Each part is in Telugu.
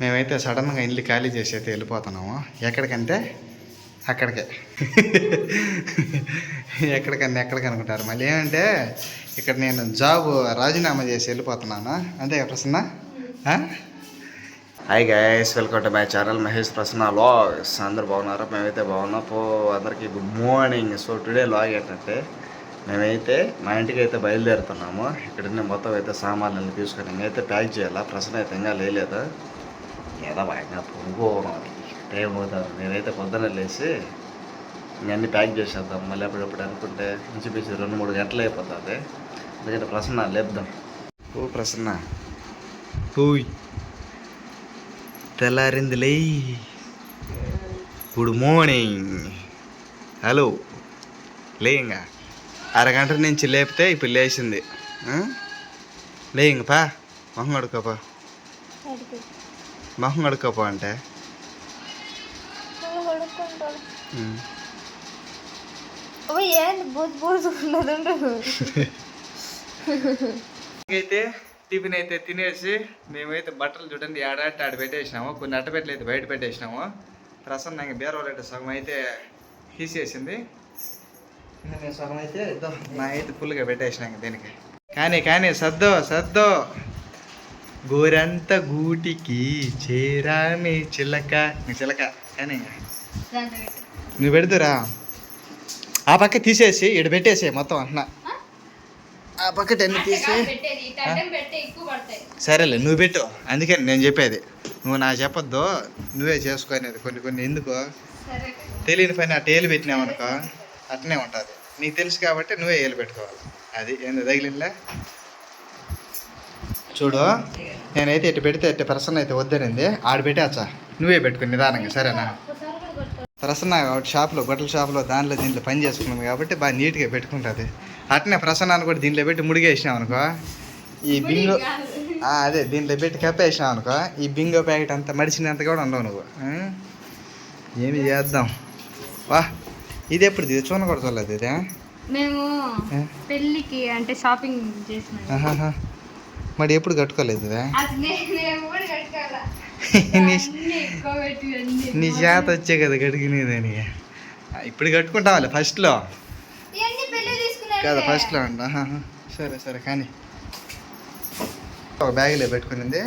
మేమైతే సడన్గా ఇల్లు ఖాళీ చేసి అయితే వెళ్ళిపోతున్నాము. ఎక్కడికంటే అక్కడికే. ఎక్కడికన్నా ఎక్కడికి అనుకుంటారు. మళ్ళీ ఏమంటే ఇక్కడ నేను జాబ్ రాజీనామా చేసి వెళ్ళిపోతున్నాను. అంతే Prasanna? Hi guys welcome to my channel Mahesh Prasanna logs అందరు బాగున్నారా? మేమైతే బాగున్నాం. పో అందరికీ good morning so today log ఏంటంటే మేమైతే మా ఇంటికి అయితే బయలుదేరుతున్నాము. ఇక్కడ మొత్తం అయితే సామాన్లు తీసుకొని మేమైతే ప్యాక్ చేయాలా? ప్రసన్న అయితే ఇంకా లేదు ఏదో బాగా పొంగుకోవడం టైం అవుతుంది నేనైతే పొద్దున లేచి ఇవన్నీ ప్యాక్ చేసేద్దాం. మళ్ళీ అప్పుడప్పుడు అనుకుంటే ఇంచుమించు రెండు మూడు గంటలు అయిపోతుంది. ఎందుకంటే ప్రసన్న లేపుదాం. ఓ ప్రసన్న. పోయ్. తెల్లారిందిలే గుడ్ మార్నింగ్ హలో లేయింగా అరగంట నుంచి లేపితే ఇప్పుడు లేచింది. లేయింగ పా. మొహం కడుకోపా మొహం కడుకోపా అంటే. అయితే టిఫిన్ అయితే తినేసి మేమైతే బట్టలు చూడండి ఆడాట ఆడ పెట్టేసినాము. కొన్ని అట్టపెట్టలు అయితే బయట పెట్టేసినాము. ప్రసన్న ఇంకా బీరవాళ్ళు సగం అయితే తీసేసింది. నేను సగం అయితే నా అయితే ఫుల్గా పెట్టేసిన దీనికి. కానీ కానీ సద్దో సద్దో గోరంత గూటికి చేరామి చిలక. నీ చిలక కానీ. నువ్వు పెడుతురా ఆ పక్క తీసేసి ఇక్కడ పెట్టేసి మొత్తం అంటున్నా. ఆ? పక్క అన్ని తీసి. సరేలే నువ్వు పెట్టు. అందుకని నేను చెప్పేది. నువ్వు నాకు చెప్పొద్దు. నువ్వే చేసుకునేది కొన్ని కొన్ని ఎందుకు. తెలియని పని అట్ట ఏలు పెట్టినామనుకో అట్నే ఉంటుంది. నీకు తెలుసు కాబట్టి నువ్వే ఏలు పెట్టుకోవాలి. అది ఏంది తగిలిందా? చూడు నేనైతే ఇటు పెడితే ఇటు ప్రసన్న అయితే వద్దనింది. ఆడ పెట్టేచ్చా నువ్వే పెట్టుకుని నిదానంగా సరేనా? ప్రసన్న షాప్లో బట్టల షాప్లో దాంట్లో దీంట్లో పని చేసుకున్నాం కాబట్టి బాగా నీట్గా పెట్టుకుంటుంది. అట్నే ప్రసన్నాన్ని కూడా దీంట్లో పెట్టి ముడిగేసినాం అనుకో ఈ బింగో అదే దీంట్లో పెట్టి కప్పేసినాం అనుకో ఈ బింగో ప్యాకెట్ అంతా మడిచినంత కూడా ఉండవు నువ్వు? ఏమి చేద్దాం? వా ఇది ఎప్పుడు ఇది? చూడలేదు ఇది? మేము? పెళ్ళికి అంటే షాపింగ్ చేసినాం. మరి ఎప్పుడు కట్టుకోలేదు నీ చేత వచ్చే కదా కట్టుకునేదని. ఇప్పుడు కట్టుకుంటావాలి ఫస్ట్లో కదా ఫస్ట్లో అంట. సరే సరే కానీ. ఒక బ్యాగులో పెట్టుకునింది.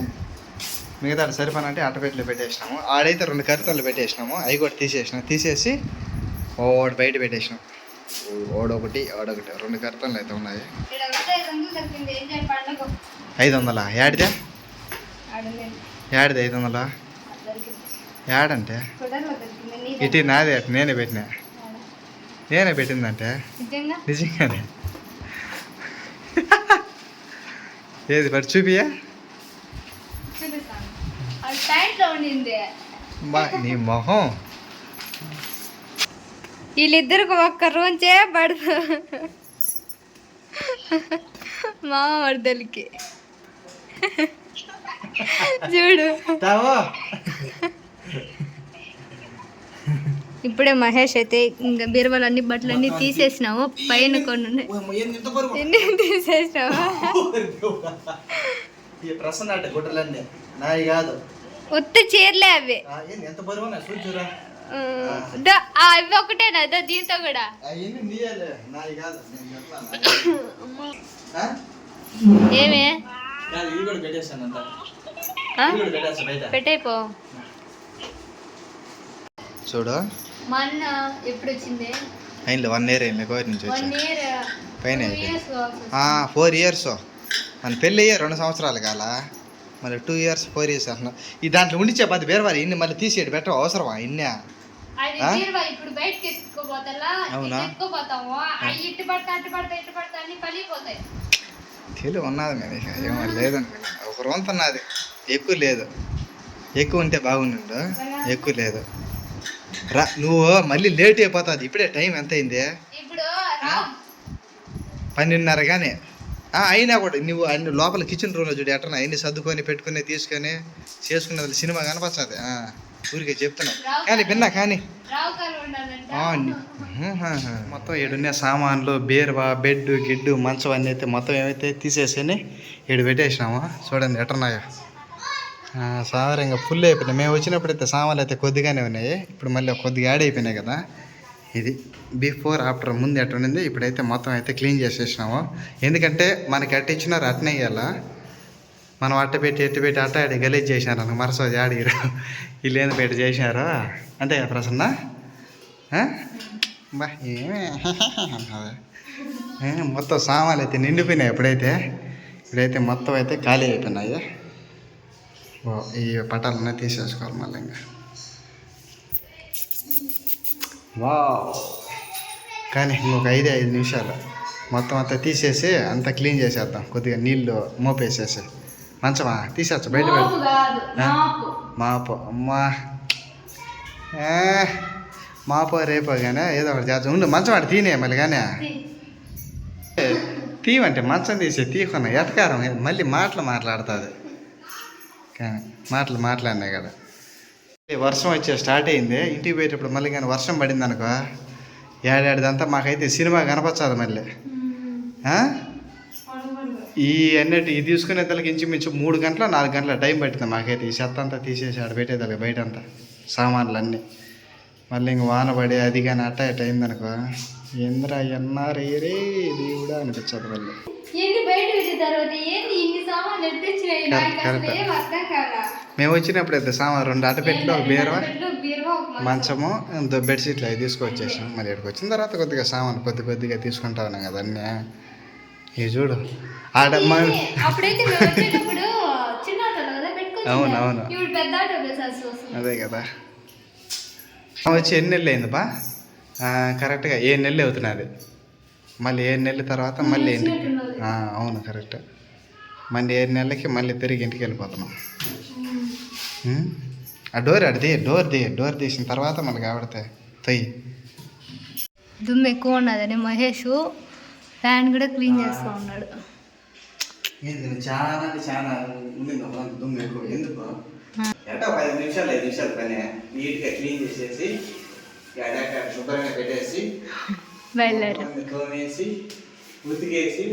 మిగతా సరిపోనంటే అట్టపెట్టలో పెట్టేసినాము. ఆడైతే రెండు కరితలు పెట్టేసినాము. అవి కూడా తీసేసినాం. తీసేసి ఓడి బయట పెట్టేసినాం. ఓడొకటి ఓడొకటి రెండు కరితలు అయితే ఉన్నాయి. ఐదు వందలు యాడిదే. యాడిది ఐదు వందలా యాడంటే? ఇటు నాదే నేనే పెట్టినా. నేనే పెట్టిందంటే? నిజంగా? నిజంగానే. ఏది మరి చూపియా? నీ మొహం. వీళ్ళిద్దరికి ఒక్క రోజే పడదు మా వరదలకి. చూడు. ఇప్పుడే మహేష్ అయితే ఇంకా బీరువాలు అన్ని బట్టలు అన్ని తీసేసినాము పైన కొన్ని తీసేసినాము ఒత్తి చీరలే అవి. అవి ఒకటేనా? దీంతో కూడా? ఏమే? కూడా పెట్టేస్తాను అంత. పెట్టయిపో చూడు మా అన్న ఎప్పుడు వచ్చింది అయింది వన్ ఇయర్ అయింది కోరి నుంచి వచ్చి. పైన ఫోర్ ఇయర్స్ మన పెళ్ళి అయ్యే రెండు సంవత్సరాలు కాల. మళ్ళీ టూ ఇయర్స్ ఫోర్ ఇయర్స్ అంటున్నా. ఈ దాంట్లో ఉండిచ్చే పది బేరవారి ఇన్ని మళ్ళీ తీసేటి పెట్ట అవసరమా ఇన్నే? అవునా? తెలివి ఉన్నది మీద ఏమో లేదండి ఒక రొంత ఉన్నది ఎక్కువ లేదు. ఎక్కువ ఉంటే బాగుండు ఎక్కువ లేదు. రా నువ్వు మళ్ళీ లేట్ అయిపోతుంది. ఇప్పుడే టైం ఎంత అయింది పన్నెండున్నర కానీ అయినా కూడా నువ్వు అన్ని లోపల కిచెన్ రూమ్లో చూడు ఎట్లా అన్ని సర్దుకొని పెట్టుకుని తీసుకొని చేసుకున్నది సినిమా కనపచ్చది. ఊరికే చెప్తున్నావు. కానీ విన్నా కానీ. మొత్తం ఏడున్న సామాన్లు బీరువా బెడ్ గిడ్డు మంచం అన్నీ అయితే మొత్తం ఏమైతే తీసేసి ఏడు పెట్టేసినామా? చూడండి ఎట్టున్నాయో సామాన్ ఇంకా ఫుల్ అయిపోయినాయి. మేము వచ్చినప్పుడు అయితే సామాన్లు అయితే కొద్దిగానే ఉన్నాయి. ఇప్పుడు మళ్ళీ కొద్దిగా యాడ్ అయిపోయినాయి కదా. ఇది బిఫోర్ ఆఫ్టర్ ముందు ఎట్ట ఉండింది ఇప్పుడైతే మొత్తం అయితే క్లీన్ చేసేసినాము. ఎందుకంటే మనకి ఎట్ట ఇచ్చినారు అట్నే ఇవ్వాలా మనం అట్ట పెట్టి ఎట్టు పెట్టి అట్ట ఆడి గలీజ్ చేసినారు అనుకో మరసోది ఆడిరు. వీళ్ళు పెట్టి చేసినారు? అంతే కదా ప్రసన్న? బా ఏమే? మొత్తం సామాన్లు అయితే నిండిపోయినాయి ఎప్పుడైతే ఇప్పుడైతే మొత్తం అయితే ఖాళీ అయిపోయినాయి. ఓ ఈ పటాలన్నీ తీసేసుకోవాలి మళ్ళీ ఇంకా. వా కానీ ఇంకొక ఐదు ఐదు నిమిషాలు. మొత్తం అంతా తీసేసి అంతా క్లీన్ చేసేద్దాం. కొద్దిగా నీళ్ళు మోపేసేసి. మంచమా? తీసేచ్చు బయట మాపు అమ్మా. మాపో రేపో కానీ ఏదో ఒకటి చేద్దాం. ఉండు మంచం ఆడ తీనే మళ్ళీ కానీ తీవంటే మంచం తీసి తీకున్నా ఎటకారం? మళ్ళీ మాటలు మాట్లాడుతుంది. కానీ మాటలు మాట్లాడినాయి కదా. వర్షం వచ్చే స్టార్ట్ అయింది. ఇంటికి పోయేటప్పుడు మళ్ళీ కానీ వర్షం పడింది అనుకో ఏడాడిదంతా మాకైతే సినిమా కనపచ్చదు మళ్ళీ? ఈ అన్నిటి ఇది తీసుకునే తలకి ఇంచుమించు మూడు గంటల నాలుగు గంటల టైం పట్టింది మాకైతే. ఈ చెత్త అంతా తీసేసి ఆడ పెట్టేదానికి బయట అంతా సామాన్లు అన్నీ మళ్ళీ ఇంక వాన పడి అది కానీ అట్ట ఇట్ట అయిందనుకో ఎంద్రా ఎన్నారే రే దేవుడా అనిపించదు మళ్ళీ. మేము వచ్చినప్పుడు అయితే సామాన్ రెండు అట్టపెట్లు ఒక బీరువా. మంచము ఇంత బెడ్షీట్లు అవి తీసుకొచ్చేసాం. మరి ఇక్కడికి వచ్చిన తర్వాత కొద్దిగా సామాన్ కొద్ది కొద్దిగా తీసుకుంటా ఉన్నాం కదా అన్నీ. ఇవి చూడు. ఆడ అప్పుడైతే చిన్న అవును, అవును. అదే కదా. వచ్చి ఎన్ని నెలలు అయింది బా కరెక్ట్గా ఏడు నెలలు అవుతున్నది మళ్ళీ ఏడు నెలల తర్వాత మళ్ళీ ఇంటికి అవును కరెక్ట్ మళ్ళీ ఏడు నెలలకి మళ్ళీ తిరిగి ఇంటికి వెళ్ళిపోతున్నాం? ఆ డోర్ అడిది డోర్ ది డోర్ తీసిన తర్వాత మళ్ళీ కాబడితే తొయ్యి. దుమ్ము ఎక్కువ ఉన్నదని మహేష్ ఫ్యాన్ కూడా క్లీన్ చేస్తూ ఉన్నాడు. చాలా చాలా ఎందుకు? ఎట్లా ఒక ఐదు నిమిషాలు ఐదు నిమిషాలు పని నీట్గా క్లీన్ చేసేసి శుభ్రంగా పెట్టేసి మొత్తం తోమేసి ఉతికేసి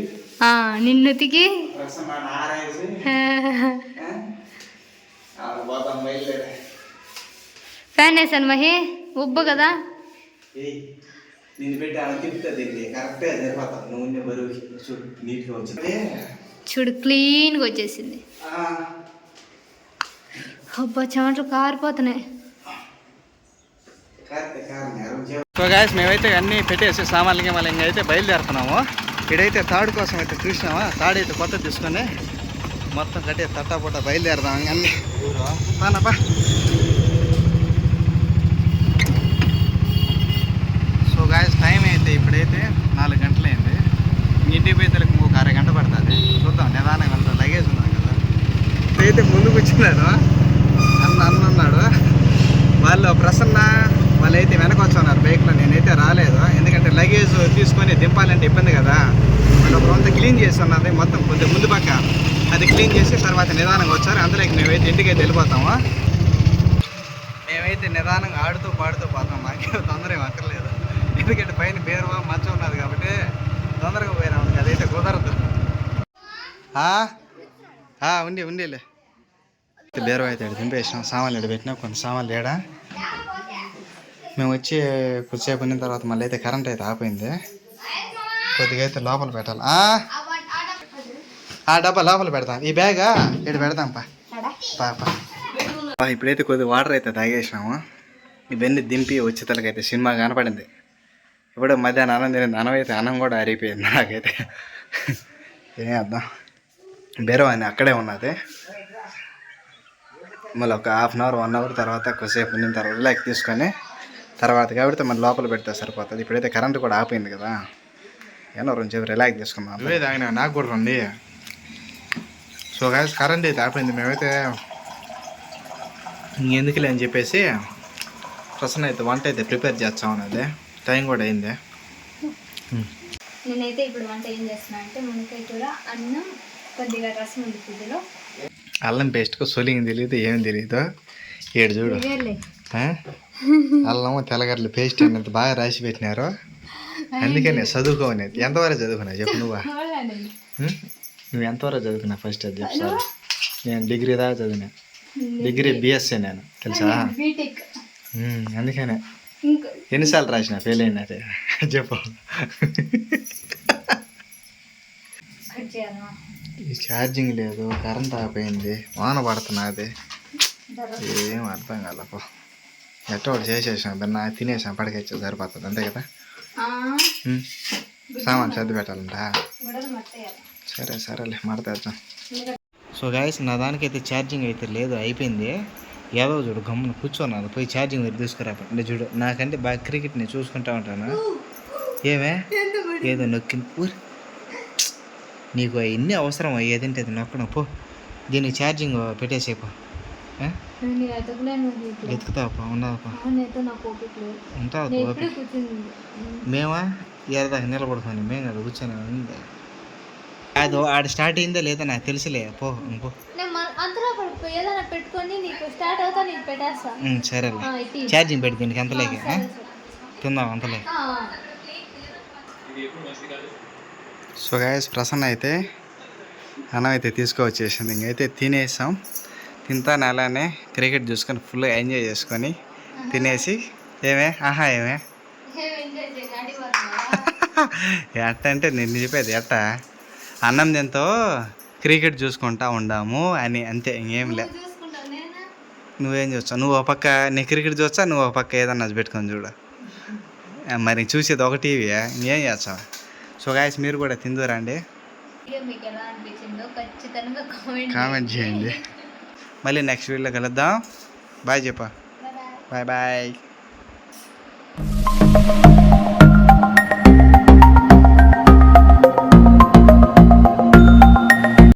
నిన్నుతికి రసం ఆరేసి పోతాం బయలుదేరే. ఫ్యాన్ వేసాను మహి ఉబ్బు కదా. పెట్టి కరెక్ట్గా సరిపోతాం. నూనె బరువు చూడు నీట్గా వచ్చింది చూడు క్లీన్గా వచ్చేసింది. అబ్బా చెమటలు కారిపోతున్నాయి. సో గాయస్ మేమైతే అన్నీ పెట్టేసి సామాన్లకి మళ్ళీ ఇంకైతే బయలుదేరుతున్నాము. ఇడైతే తాడు కోసం అయితే చూసినామా? తాడు అయితే కొత్త తీసుకొని మొత్తం కట్టే తట్టా పుట్ట బయలుదేరదాం అన్నీ. బానబ్బా గాయస్ టైం అయితే ఇప్పుడైతే నాలుగు గంటలైంది. ఇంటికి పోయేతలకు ఒక అరగంట పడుతుంది. చూద్దాం నిదానంగా వెళ్తాం. లగేజ్ ఉన్నాం కదా? అయితే ముందుకు వచ్చినాడు. అన్న అన్న ఉన్నాడు వాళ్ళు ప్రసన్న వాళ్ళైతే వెనక వచ్చున్నారు బైక్లో నేనైతే రాలేదు. ఎందుకంటే లగేజ్ తీసుకొని దింపాలంటే ఇబ్బంది కదా. వాళ్ళు కొంత క్లీన్ చేసి ఉన్నది మొత్తం కొద్దిగా ముందు పక్క. అది క్లీన్ చేసి తర్వాత నిదానంగా వచ్చారు. అందులోకి మేమైతే ఇంటికి వెళ్ళిపోతాము. మేమైతే నిదానంగా ఆడుతూ పాడుతూ పోతాం. మాకు తొందర ఏం అక్కర్లేదు. ఎందుకంటే పైన బేరువా మంచం ఉన్నది కాబట్టి తొందరగా పోయినాము అదైతే కుదరదు. ఉండి ఉండేలే. బేరువా అయితే దింపేసినాం. సామాన్లు ఎడబెట్టినా పెట్టినాం కొన్ని సామాన్లు ఏడా మేము వచ్చి కొద్దిసేపు ఉన్న తర్వాత మళ్ళీ అయితే కరెంట్ అయితే ఆపోయింది కొద్దిగా అయితే లోపల పెట్టాలి. ఆ? డబ్బా లోపల పెడతాం. ఈ బ్యాగా? ఇటు పెడదాం పా. పాప ఇప్పుడైతే కొద్దిగా వాటర్ అయితే తాగేసినాము. ఇవన్నీ దింపి వచ్చేతలకైతే సినిమా కనపడింది. ఇప్పుడు మధ్యాహ్నం అన్నం తినేది అన్నం అయితే అన్నం కూడా అరిగిపోయింది నాకైతే. ఏం అర్థం బేరవ అని అక్కడే ఉన్నది. మళ్ళీ ఒక half an hour one hour తర్వాత కొద్దిసేపు ఉన్న తర్వాత రిలాక్స్ తీసుకొని తర్వాత కాబట్టి మళ్ళీ లోపల పెడితే సరిపోతుంది. ఇప్పుడైతే కరెంట్ కూడా ఆపోయింది కదా. ఏమో రెండు సేపు రిలాక్స్ తీసుకుందాం. లేదు ఆయన నాకు కూడా రండి. సో గాయస్ కరెంట్ అయితే ఆపోయింది మేమైతే ఇంకెందుకులే అని చెప్పేసి ప్రసన్న అయితే వంట అయితే ప్రిపేర్ చేస్తాం అన్నది టైం కూడా అయింది. నేనైతే ఇప్పుడు వంట ఏం చేస్తున్నా అంటే మునక్కాయ కూర అన్నం కొద్దిగా రసం ఉంది ఫ్రిడ్జ్లో అల్లం పేస్ట్కు సొలింగ్ తెలియదు ఏం తెలియదు ఏడు చూడు? అల్లం తెల్లగడ్డలు పేస్ట్ అనేది బాగా రాసి పెట్టినారు. అందుకనే చదువుకోనేది. ఎంతవరకు చదువుకున్నావు చెప్పు నువ్వా? నువ్వు ఎంతవరకు చదువుకున్నావు ఫస్ట్ అది చెప్పు నేను డిగ్రీ దాకా చదివినా. డిగ్రీ. బిఎస్సీ నేను తెలుసా? అందుకనే. ఎన్నిసార్లు రాసిన ఫెయిల్ అయినది చెప్పు. ఛార్జింగ్ లేదు కరెంట్ ఆపోయింది వాన పడుతున్నది ఏం అర్థం కాలపో ఎట్టో ఒకటి చేసేసాం బిన్న తినేసాం పడకొచ్చి సరిపోతుంది అంతే కదా. సామాన్ సర్ది పెట్టాలంట? సరే సరేలే మడతేద్దాం. సో గాయస్ నా దానికైతే ఛార్జింగ్ అయితే లేదు అయిపోయింది. ఏదో చూడు గమ్మున కూర్చోన్నాను పోయి ఛార్జింగ్ మీరు తీసుకురా అంటే చూడు నాకంటే బాగా క్రికెట్ నేను చూసుకుంటా ఉంటాను? ఏమే? ఏదో నొక్కింది ఊరి. నీకు ఇన్ని అవసరం ఏదంటే అది నొక్కడం. పో దీనికి ఛార్జింగ్ పెట్టేసేపో ఉంటుంది నేను ఇప్పుడే కూర్చుంది. మేమా? ఏదాకా నిలబడుతుంది మేము కదా కూర్చొని అది ఆడ స్టార్ట్ అయిందో లేదో నాకు తెలుసులే. పో పో అంతలో పడిపోయి ఏదైనా పెట్టుకొని నీకు స్టార్ట్ అవుతా నీకు పెట్టేస్తా. ఉమ్, సరేలే. ఆ, ఇటీ. ఛార్జింగ్ పెట్టి దీనికి అంతలేక సరే, సరే. తిందాం అంతలే సో గాయస్ ప్రసన్న అయితే అన్నం అయితే తీసుకువచ్చేసింది. ఇంకైతే తినేసాం. తింటాను అలానే క్రికెట్ చూసుకొని ఫుల్ ఎంజాయ్ చేసుకొని తినేసి ఏమే? ఆహా ఏమే? ఎట్ట అంటే నేను చెప్పేది ఎట్ట? అన్నం తింతో క్రికెట్ చూసుకుంటా ఉండాము అని అంతే ఇంకేం లే. నువ్వేం చూస్తావు? నువ్వు ఒక పక్క నీ క్రికెట్ చూస్తా నువ్వు ఒక పక్క ఏదన్నా పెట్టుకొని చూడు. మరి చూసేది ఒక టీవీ ఇంకేం చేస్తావు? సో గాయస్ మీరు కూడా తిందురండి కామెంట్ చేయండి. మళ్ళీ నెక్స్ట్ వీడియోలో కలుద్దాం. బాయ్ చెప్పా బాయ్ బాయ్